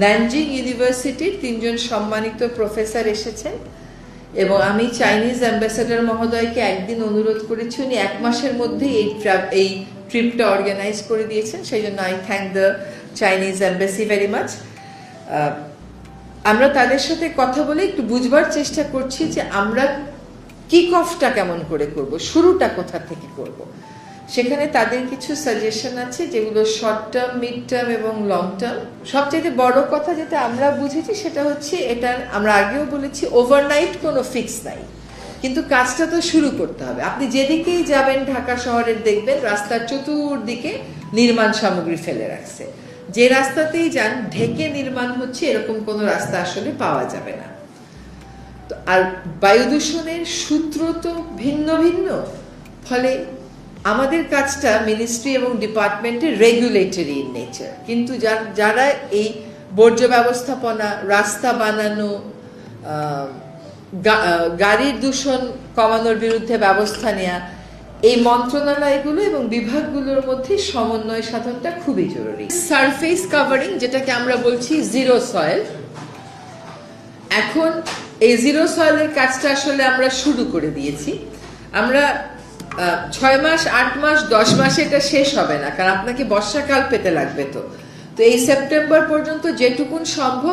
Nanjing ইউনিভার্সিটির তিনজন সম্মানিত প্রফেসর এসেছেন এবং আমি চাইনিজ অ্যাম্বাসেডর মহোদয়কে একদিন অনুরোধ করেছি, উনি এক মাসের মধ্যে এই এই ট্রিপটা অর্গানাইজ করে দিয়েছেন। সেই জন্য I thank the Chinese embassy very much আমরা তাদের সাথে কথা বলে একটু বুঝবার চেষ্টা করছি যে আমরা কিক অফটা কেমন করে করব, শুরুটা কোথা থেকে করব। সেখানে তাদের কিছু সাজেশন আছে যেগুলো শর্ট টার্ম মিড টার্ম এবং লং টার্ম সবচেয়ে বড় কথা যেটা আমরা বুঝেছি সেটা হচ্ছে এটার, আমরা আগেও বলেছি ওভারনাইট কোনো ফিক্স নাই। কিন্তু কাজটা তো শুরু করতে হবে। আপনি যেদিকেই যাবেন ঢাকা শহরের দেখবেন, রাস্তার চতুর্দিকে নির্মাণ সামগ্রী ফেলে রাখছে। যে রাস্তাতেই যান, ঢেকে নির্মাণ হচ্ছে, এরকম কোনো রাস্তা আসলে পাওয়া যাবে না। আর বায়ু দূষণের সূত্র তো ভিন্ন ভিন্ন। ফলে আমাদের কাজটা মিনিস্ট্রি এবং ডিপার্টমেন্টের রেগুলেটরি ইন নেচার কিন্তু যার- এই বর্জ্য ব্যবস্থাপনা, রাস্তা বানানো গাড়ির দূষণ কমানোর বিরুদ্ধে ব্যবস্থা নেওয়া এই মন্ত্রণালয়গুলো এবং বিভাগগুলোর মধ্যে সমন্বয় সাধনটা খুবই জরুরি। সারফেস কাভারিং যেটাকে আমরা বলছি জিরো সয়েল এখন এই জিরো সয়েলের কাজটা আসলে আমরা শুরু করে দিয়েছি। আমরা ছয় মাস, আট মাস, দশ মাসে এটা শেষ হবে না, কারণ আপনাকে বর্ষাকাল পেতে লাগবে তো। তো এই সেপ্টেম্বর পর্যন্ত যেটুকুন সম্ভব